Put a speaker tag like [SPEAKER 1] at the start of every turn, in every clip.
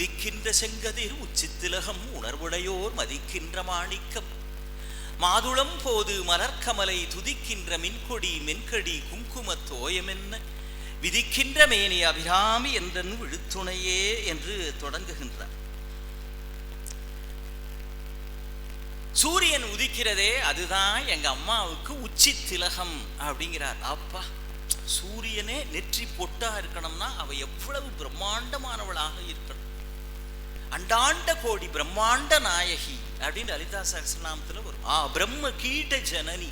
[SPEAKER 1] உதிக்கின்ற செங்கதிர் உச்சித்திலகம் உணர்வுடையோர் மதிக்கின்ற மாணிக்கம் மாதுளம் போது மலர்கமலை துதிக்கின்ற மின்கொடி மென்கடி குங்கும தோயமென்ன விதிக்கின்ற மேனி அபிராமி என்றன் விழுத்துணையே என்று தொடங்குகின்றார் சூரியன் உதிக்கிறதே அதுதான் எங்க அம்மாவுக்கு உச்சி திலகம் அப்படிங்கிறார் அப்பா சூரியனே நெற்றி பொட்டா இருக்கணும்னா அவ எவ்வளவு பிரம்மாண்டமானவளாக இருக்கணும் அண்டாண்ட கோடி பிரம்மாண்ட நாயகி அப்படின்னு லலிதா சகசநாமத்தில் ஒரு ஆ பிரம்ம கீட்ட ஜனனி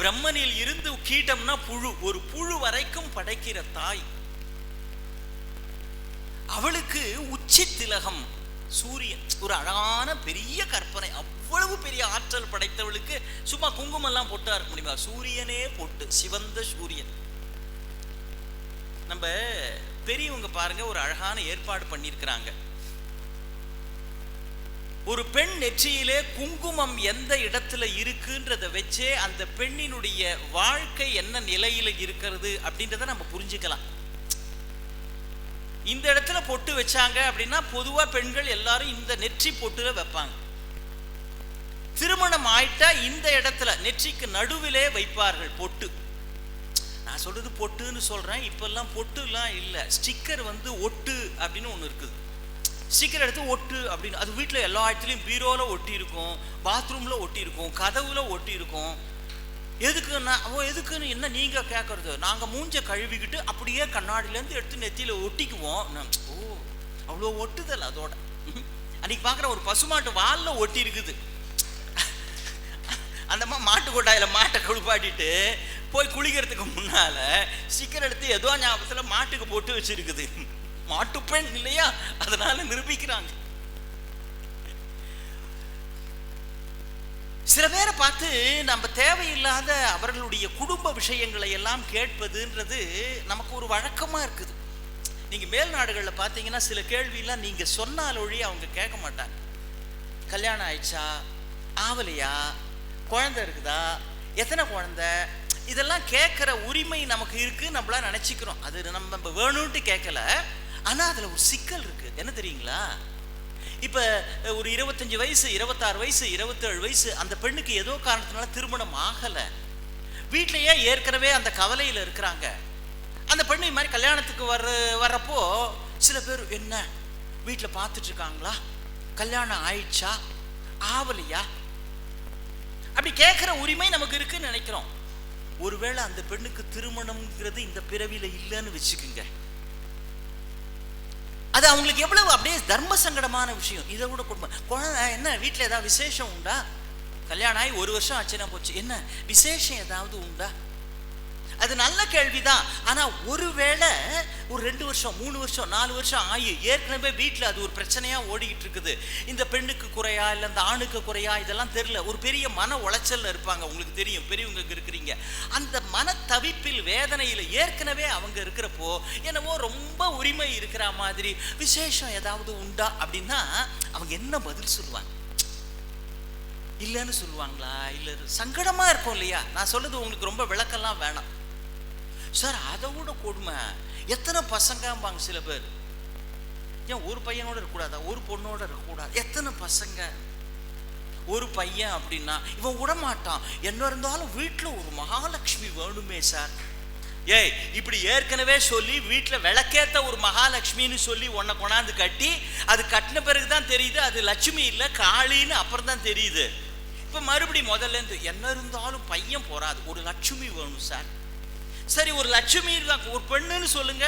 [SPEAKER 1] பிரம்மனில் இருந்து கீட்டம்னா புழு ஒரு புழு வரைக்கும் படைக்கிற தாய் அவளுக்கு உச்சி திலகம் சூரியன் ஒரு அழகான பெரிய கற்பனை அவ்வளவு பெரிய ஆற்றல் படைத்தவளுக்கு சும்மா குங்குமம்லாம் போட்டா இருக்க முடியுமா சூரியனே போட்டு சிவந்த சூரியன் நம்ம பெரியவங்க பாருங்க ஒரு அழகான ஏற்பாடு பண்ணியிருக்கிறாங்க ஒரு பெண் நெற்றியிலே குங்குமம் எந்த இடத்துல இருக்குன்றத வச்சே அந்த பெண்ணினுடைய வாழ்க்கை என்ன நிலையில இருக்கிறது அப்படின்றத நம்ம புரிஞ்சுக்கலாம் இந்த இடத்துல பொட்டு வச்சாங்க அப்படின்னா பொதுவா பெண்கள் எல்லாரும் இந்த நெற்றி பொட்டுல வைப்பாங்க திருமணம் ஆயிட்டா இந்த இடத்துல நெற்றிக்கு நடுவிலே வைப்பார்கள் பொட்டு நான் சொல்றது பொட்டுன்னு சொல்றேன் இப்பெல்லாம் பொட்டுலாம் இல்லை ஸ்டிக்கர் வந்து ஒட்டு அப்படின்னு ஒன்று இருக்குது சீக்கிரம் எடுத்து ஒட்டு அப்படின்னு அது வீட்டில் எல்லா இடத்துலையும் பீரோவில் ஒட்டி இருக்கும் பாத்ரூமில் ஒட்டி இருக்கும் கதவுல ஒட்டி இருக்கும் எதுக்குன்னா அவன் எதுக்குன்னு என்ன நீங்கள் கேட்குறது நாங்கள் மூஞ்ச கழுவிக்கிட்டு அப்படியே கண்ணாடியிலேருந்து எடுத்து நெத்தியில் ஒட்டிக்குவோம் ஓ அவ்வளோ ஒட்டுதல் அதோட அன்னைக்கு பார்க்குற ஒரு பசுமாட்டு வாலில் ஒட்டி இருக்குது அந்த மாதிரி மாட்டு கொட்டாயில் மாட்டை குளிப்பாட்டிட்டு போய் குளிக்கிறதுக்கு முன்னால் சிக்கன் எடுத்து ஏதோ ஞாபகத்தில் மாட்டுக்கு போட்டு வச்சுருக்குது மாட்டுப்பெண் இல்லையா அதனால நிரூபிக்கிறாங்க சில பேரை பார்த்து நம்ம தேவையில்லாத அவர்களுடைய குடும்ப விஷயங்களை எல்லாம் கேட்பதுன்றது நமக்கு ஒரு வழக்கமாக இருக்குது நீங்கள் மேல் நாடுகளில் பார்த்தீங்கன்னா சில கேள்வியெல்லாம் நீங்கள் சொன்னால் ஒழி அவங்க கேட்க மாட்டாங்க கல்யாணம் ஆயிடுச்சா ஆவலையா குழந்தை இருக்குதா எத்தனை குழந்தை இதெல்லாம் கேட்குற உரிமை நமக்கு இருக்குது நம்மளாம் நினச்சிக்கிறோம் அது நம்ம வேணும்ட்டு கேட்கல ஆனால் அதில் ஒரு சிக்கல் இருக்குது என்ன தெரியுங்களா இப்போ ஒரு இருபத்தஞ்சி வயசு இருபத்தாறு வயசு இருபத்தேழு வயசு அந்த பெண்ணுக்கு ஏதோ காரணத்தினால திருமணம் ஆகலை வீட்டிலையே ஏற்கனவே அந்த கவலையில் இருக்கிறாங்க அந்த பெண்ணு மாதிரி கல்யாணத்துக்கு வர்ற வர்றப்போ சில பேர் என்ன வீட்டில் பார்த்துட்டு இருக்காங்களா கல்யாணம் ஆயிடுச்சா ஆவலையா அப்படி கேட்குற உரிமை நமக்கு இருக்குன்னு நினைக்கிறோம் ஒருவேளை அந்த பெண்ணுக்கு திருமணம்ங்கிறது இந்த பிறவியில் இல்லைன்னு வச்சுக்கோங்க அது அவங்களுக்கு எவ்வளவு அப்படியே தர்ம சங்கடமான விஷயம் இதை கூட குடும்பம் என்ன வீட்டில் ஏதாவது விசேஷம் உண்டா கல்யாணம் ஆகி ஒரு வருஷம் ஆச்சுன்னா போச்சு என்ன விசேஷம் ஏதாவது உண்டா அது நல்ல கேள்விதான் ஆனால் ஒருவேளை ஒரு ரெண்டு வருஷம் மூணு வருஷம் நாலு வருஷம் ஆகி ஏற்கனவே வீட்டில் அது ஒரு பிரச்சனையாக ஓடிக்கிட்டு இருக்குது இந்த பெண்ணுக்கு குறையா இல்லை இந்த ஆணுக்கு குறையா இதெல்லாம் தெரில ஒரு பெரிய மன உளைச்சலில் இருப்பாங்க உங்களுக்கு தெரியும் பெரியவங்க இருக்கிறீங்க அந்த மன தவிப்பில் வேதனையில் ஏற்கனவே அவங்க இருக்கிறப்போ என்னவோ ரொம்ப உரிமை இருக்கிற மாதிரி விசேஷம் ஏதாவது உண்டா அப்படின்னா அவங்க என்ன பதில் சொல்லுவாங்க இல்லைன்னு சொல்லுவாங்களா இல்லை சங்கடமாக இருக்கும் இல்லையா நான் சொல்லுது உங்களுக்கு ரொம்ப விளக்கெல்லாம் வேணாம் சார் அதை விட கொடுமை எத்தனை பசங்கம்பாங்க சில பேர் ஏன் ஒரு பையனோட இருக்கக்கூடாதா ஒரு பொண்ணோட இருக்கக்கூடாது எத்தனை பசங்க ஒரு பையன் அப்படின்னா இவன் விடமாட்டான் என்ன இருந்தாலும் வீட்டில் ஒரு மகாலட்சுமி வேணுமே சார் ஏய் இப்படி ஏற்கனவே சொல்லி வீட்டில் விளக்கேற்ற ஒரு மகாலட்சுமின்னு சொல்லி உன்னை கொண்டாந்து கட்டி அது கட்டின பிறகு தான் தெரியுது அது லட்சுமி இல்லை காளின்னு அப்புறம் தான் தெரியுது இப்போ மறுபடி முதல்லேருந்து என்ன இருந்தாலும் பையன் போகாது ஒரு லட்சுமி வேணும் சார் சரி ஒரு லட்சுமி இருக்காங்க ஒரு பெண்ணுன்னு சொல்லுங்க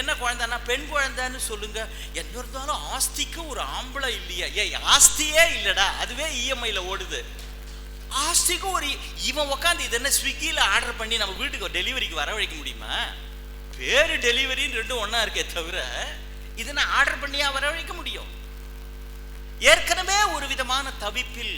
[SPEAKER 1] என்ன குழந்தைன்னா பெண் குழந்தைன்னு சொல்லுங்க என்ன இருந்தாலும் ஆஸ்திக்கு ஒரு ஆம்பளை இல்லையா ஏ ஆஸ்தியே இல்லைடா அதுவே இஎம்ஐயில் e ஓடுது ஆஸ்திக்கு ஒரு இவன் உட்காந்து இது என்ன ஸ்விக்கியில் ஆர்டர் பண்ணி நம்ம வீட்டுக்கு டெலிவரிக்கு வரவழைக்க முடியுமா வேறு டெலிவரின்னு ரெண்டும் ஒன்றா இருக்கே தவிர இதை நான் ஆர்டர் பண்ணியா வரவழைக்க முடியும் ஏற்கனவே ஒரு விதமான தவிப்பில்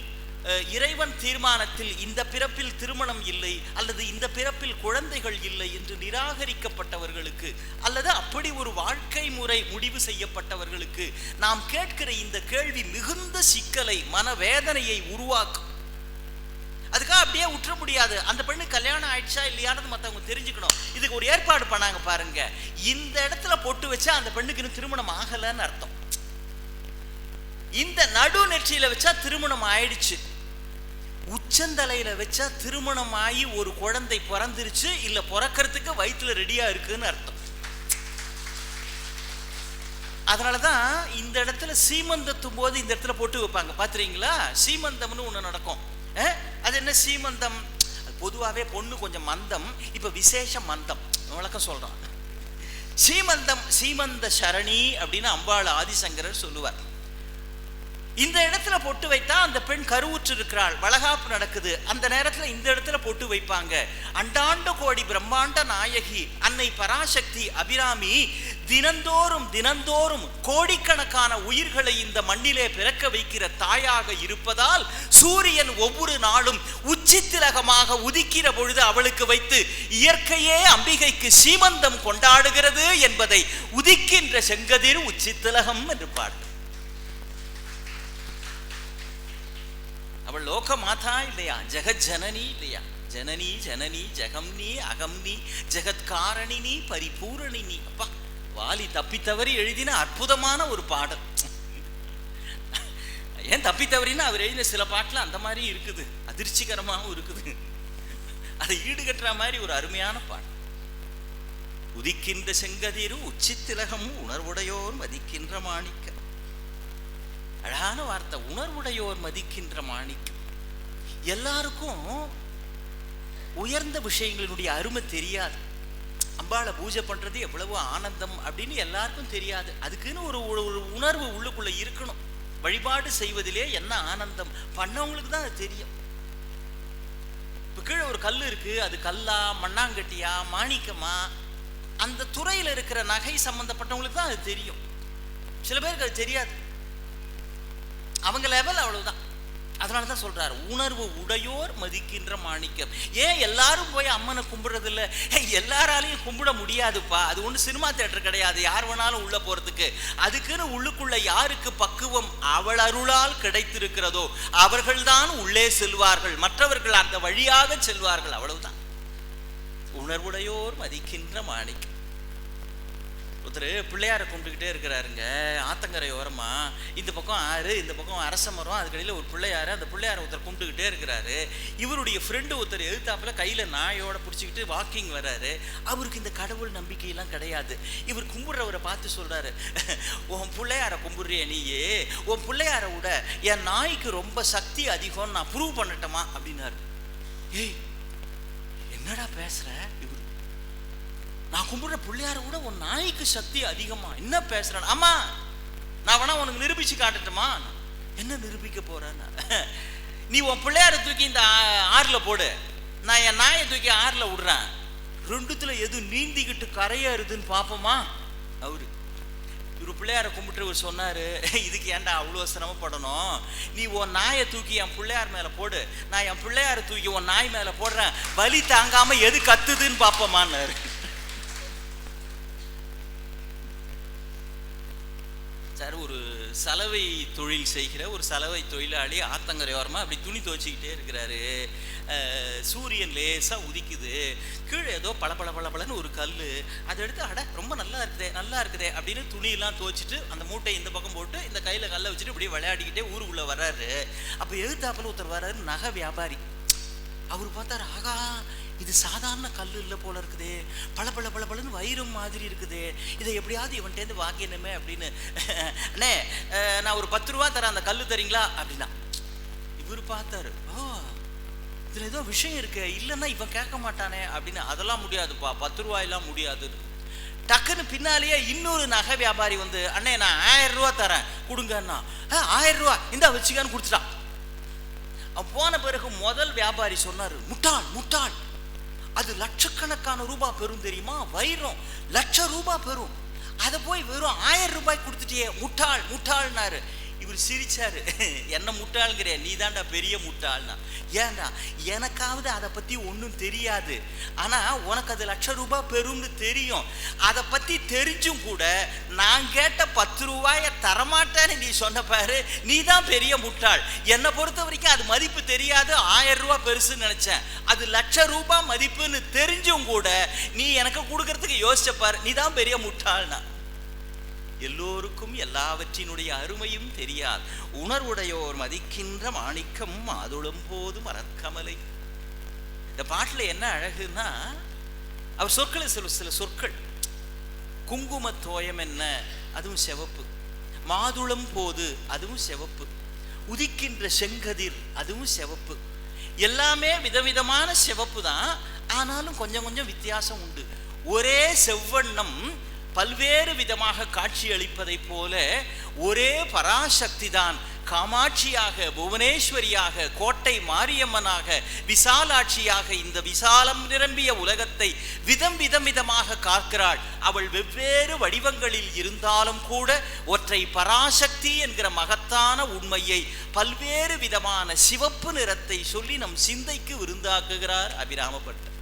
[SPEAKER 1] இறைவன் தீர்மானத்தில் இந்த பிறப்பில் திருமணம் இல்லை அல்லது இந்த பிறப்பில் குழந்தைகள் இல்லை என்று நிராகரிக்கப்பட்டவர்களுக்கு அல்லது அப்படி ஒரு வாழ்க்கை முறை முடிவு செய்யப்பட்டவர்களுக்கு நாம் கேட்கிற இந்த கேள்வி மிகுந்த சிக்கலை மனவேதனையை உருவாக்கும் அதுக்காக அப்படியே உற்ற முடியாது அந்த பெண்ணு கல்யாணம் ஆயிடுச்சா இல்லையானது மற்றவங்க தெரிஞ்சுக்கணும் இதுக்கு ஒரு ஏற்பாடு பண்ணாங்க பாருங்க இந்த இடத்துல பொட்டு வச்சா அந்த பெண்ணுக்கு இன்னும் திருமணம் ஆகலன்னு அர்த்தம் இந்த நடு நெற்றியில வச்சா திருமணம் ஆயிடுச்சு உச்சந்தலையில் வச்சா திருமணம் ஆகி ஒரு குழந்தை பிறந்துருச்சு இல்லை பிறக்கிறதுக்கு வயிற்றில் ரெடியாக இருக்குன்னு அர்த்தம் அதனால தான் இந்த இடத்துல சீமந்தத்தும் போது இந்த இடத்துல போட்டு வைப்பாங்க பார்த்துறீங்களா சீமந்தம்னு ஒன்று நடக்கும் அது என்ன சீமந்தம் பொதுவாகவே பொண்ணு கொஞ்சம் மந்தம் இப்போ விசேஷ மந்தம் வழக்கம் சொல்கிறான் சீமந்தம் சீமந்த சரணி அப்படின்னு அம்பாள் ஆதிசங்கரர் சொல்லுவார் இந்த இடத்துல பொட்டு வைத்தா அந்த பெண் கருவுற்று இருக்கிறாள் வளகாப்பு நடக்குது அந்த நேரத்தில் இந்த இடத்துல பொட்டு வைப்பாங்க அண்டாண்ட கோடி பிரம்மாண்ட நாயகி அன்னை பராசக்தி அபிராமி தினந்தோறும் தினந்தோறும் கோடிக்கணக்கான உயிர்களை இந்த மண்ணிலே பிறக்க வைக்கிற தாயாக இருப்பதால் சூரியன் ஒவ்வொரு நாளும் உச்சி திலகமாக உதிக்கிற பொழுது அவளுக்கு வைத்து இயற்கையே அம்பிகைக்கு சீமந்தம் கொண்டாடுகிறது என்பதை உதிக்கின்ற செங்கதிர் உச்சி திலகம் என்று பாட்டு அவள் லோக மாதா இல்லையா ஜெகஜனனி இல்லையா ஜனனி ஜனனி ஜெகம்னி அகம்னி ஜெகத்காரணினி பரிபூரணினி அப்பா வாலி தப்பித்தவறி எழுதின அற்புதமான ஒரு பாடல் ஏன் தப்பித்தவறின்னு அவர் எழுதின சில பாட்டில் அந்த மாதிரி இருக்குது அதிர்ச்சிகரமாகவும் இருக்குது அதை ஈடுகட்டுற மாதிரி ஒரு அருமையான பாடல் உதிக்கின்ற செங்கதிரும் உச்சித்திலகமும் உணர்வுடையோர் மதிக்கின்ற மாணிக்க அழகான வார்த்தை உணர்வுடையோர் மதிக்கின்ற மாணிக்கம் எல்லாருக்கும் உயர்ந்த விஷயங்களினுடைய அருமை தெரியாது அம்பாளை பூஜை பண்ணுறது எவ்வளவு ஆனந்தம் அப்படின்னு எல்லாருக்கும் தெரியாது அதுக்குன்னு ஒரு ஒரு உணர்வு உள்ளுக்குள்ளே இருக்கணும் வழிபாடு செய்வதிலே என்ன ஆனந்தம் பண்ணவங்களுக்கு தான் அது தெரியும் இப்போ கீழே ஒரு கல் இருக்குது அது கல்லா மண்ணாங்கட்டியா மாணிக்கமா அந்த துறையில் இருக்கிற நகை சம்மந்தப்பட்டவங்களுக்கு தான் அது தெரியும் சில பேருக்கு அது தெரியாது அவங்க லெவல் அவ்வளவுதான் அதனால தான் சொல்கிறார் உணர்வு உடையோர் மதிக்கின்ற மாணிக்கம் ஏன் எல்லாரும் போய் அம்மனை கும்பிடுறது இல்லை எல்லாராலையும் கும்பிட முடியாதுப்பா அது ஒன்றும் சினிமா தேட்டர் கிடையாது யார் வேணாலும் உள்ளே போகிறதுக்கு அதுக்குன்னு உள்ளுக்குள்ள யாருக்கு பக்குவம் அவள் அருளால் கிடைத்திருக்கிறதோ அவர்கள்தான் உள்ளே செல்வார்கள் மற்றவர்கள் அந்த வழியாக செல்வார்கள் அவ்வளவுதான் உணர்வுடையோர் மதிக்கின்ற மாணிக்கம் ஒருத்தர் பிள்ளையாரை கும்பிட்டுக்கிட்டே இருக்கிறாருங்க ஆத்தங்கரை ஓரமாக இந்த பக்கம் ஆறு இந்த பக்கம் அரச மரம் அதுக்கடியில் ஒரு பிள்ளையார் அந்த பிள்ளையாரை ஒருத்தர் கும்பிட்டுக்கிட்டே இருக்கிறாரு இவருடைய ஃப்ரெண்டு ஒருத்தர் எழுத்தாப்பில் கையில் நாயோட பிடிச்சிக்கிட்டு வாக்கிங் வர்றாரு அவருக்கு இந்த கடவுள் நம்பிக்கையெல்லாம் கிடையாது இவர் கும்பிட்றவரை பார்த்து சொல்கிறாரு உன் பிள்ளையாரை கும்பிட்றிய நீயே உன் பிள்ளையாரை விட என் நாய்க்கு ரொம்ப சக்தி அதிகம்னு நான் ப்ரூவ் பண்ணட்டமா அப்படின்னாரு ஏய் என்னடா பேசுகிற இவர் நான் கும்பிடுற பிள்ளையார கூட உன் நாய்க்கு சக்தி அதிகமா என்ன பேசுறான் ஆமா நான் வேணா உனக்கு நிரூபிச்சு காட்டட்டுமா என்ன நிரூபிக்க போறேன் நீ உன் பிள்ளையார தூக்கி இந்த ஆறுல போடு நான் என் நாயை தூக்கி ஆறுல விடுறேன் ரெண்டுத்துல எது நீந்திக்கிட்டு கரையாருதுன்னு பாப்போமா அவரு இவரு பிள்ளையார இவர் சொன்னார் இதுக்கு ஏன்டா அவ்வளோ சிரமப்படணும் நீ உன் நாயை தூக்கி என் பிள்ளையார் மேலே போடு நான் என் பிள்ளையார தூக்கி உன் நாய் மேலே போடுறேன் வலி தாங்காமல் எது கத்துதுன்னு பாப்போமான்னாரு ஒரு சலவை தொழில் செய்கிற ஒரு சலவை தொழிலாளி ஆத்தங்கரையோரமாக அப்படி துணி துவச்சிக்கிட்டே இருக்கிறாரு சூரியன் லேசாக உதிக்குது கீழே ஏதோ பல பல பல பலன்னு ஒரு கல் அதை எடுத்து அட ரொம்ப நல்லா இருக்குதே நல்லா இருக்குதே அப்படின்னு துணியெல்லாம் துவச்சிட்டு அந்த மூட்டை இந்த பக்கம் போட்டு இந்த கையில் கல்லை வச்சுட்டு இப்படி விளையாடிக்கிட்டே ஊருக்குள்ளே வர்றாரு அப்போ எழுத்தாப்பில் ஒருத்தர் வர்றாரு நகை வியாபாரி அவர் பார்த்தார் ஆகா இது சாதாரண கல் இல்லை போல இருக்குதே பல பல பல பலன்னு வைரம் மாதிரி இருக்குது இதை எப்படியாவது இவன்கிட்டேருந்து வாங்கினுமே அப்படின்னு அண்ணே நான் ஒரு பத்து ரூபா தரேன் அந்த கல் தரீங்களா அப்படின்னா இவர் பார்த்தாரு ஓ இதில் ஏதோ விஷயம் இருக்கு இல்லைன்னா இவன் கேட்க மாட்டானே அப்படின்னு அதெல்லாம் முடியாதுப்பா பத்து ரூபாயெல்லாம் முடியாது டக்குன்னு பின்னாலேயே இன்னொரு நகை வியாபாரி வந்து அண்ணே நான் ஆயிரம் ரூபா தரேன் கொடுங்கன்னா ஆயிரம் ரூபா இந்தா வச்சுக்கான்னு கொடுத்துட்டான் போன பிறகு முதல் வியாபாரி சொன்னார் முட்டாள் முட்டாள் அது லட்சக்கணக்கான ரூபா பெறும் தெரியுமா வைரம் லட்ச ரூபா பெறும் அதை போய் வெறும் ஆயிரம் ரூபாய் கொடுத்துட்டே முட்டாள் முட்டாள்னாரு இவர் சிரிச்சாரு என்ன முட்டாளுங்கிற நீ தான்டா பெரிய முட்டாள்னா ஏன்டா எனக்காவது அதை பற்றி ஒன்றும் தெரியாது ஆனால் உனக்கு அது லட்ச ரூபாய் பெரும்னு தெரியும் அதை பற்றி தெரிஞ்சும் கூட நான் கேட்ட பத்து ரூபாயை தரமாட்டேன்னு நீ சொன்ன பாரு நீ தான் பெரிய முட்டாள் என்னை பொறுத்த வரைக்கும் அது மதிப்பு தெரியாது ஆயிரம் ரூபாய் பெருசுன்னு நினச்சேன் அது லட்ச ரூபாய் மதிப்புன்னு தெரிஞ்சும் கூட நீ எனக்கு கொடுக்கறதுக்கு யோசிச்சப்பாரு நீ தான் பெரிய முட்டாள்னா எல்லோருக்கும் எல்லாவற்றினுடைய அருமையும் தெரியாது உணர்வுடையோர் மதிக்கின்ற மாணிக்கம் மாதுளம் போது மரக்கமலை இந்த பாட்டில் என்ன அழகுன்னா அவர் சொற்களை சில சில சொற்கள் குங்கும தோயம் என்ன அதுவும் செவப்பு மாதுளம் போது அதுவும் செவப்பு உதிக்கின்ற செங்கதிர் அதுவும் செவப்பு எல்லாமே விதவிதமான செவப்பு தான் ஆனாலும் கொஞ்சம் கொஞ்சம் வித்தியாசம் உண்டு ஒரே செவ்வண்ணம் பல்வேறு விதமாக காட்சியளிப்பதைப் போல ஒரே பராசக்தி தான் காமாட்சியாக புவனேஸ்வரியாக கோட்டை மாரியம்மனாக விசாலாட்சியாக இந்த விசாலம் நிரம்பிய உலகத்தை விதம் விதம் விதமாக காக்கிறாள் அவள் வெவ்வேறு வடிவங்களில் இருந்தாலும் கூட ஒற்றை பராசக்தி என்கிற மகத்தான உண்மையை பல்வேறு விதமான சிவப்பு நிறத்தை சொல்லி நம் சிந்தைக்கு விருந்தாக்குகிறார் அபிராமப்பட்டர்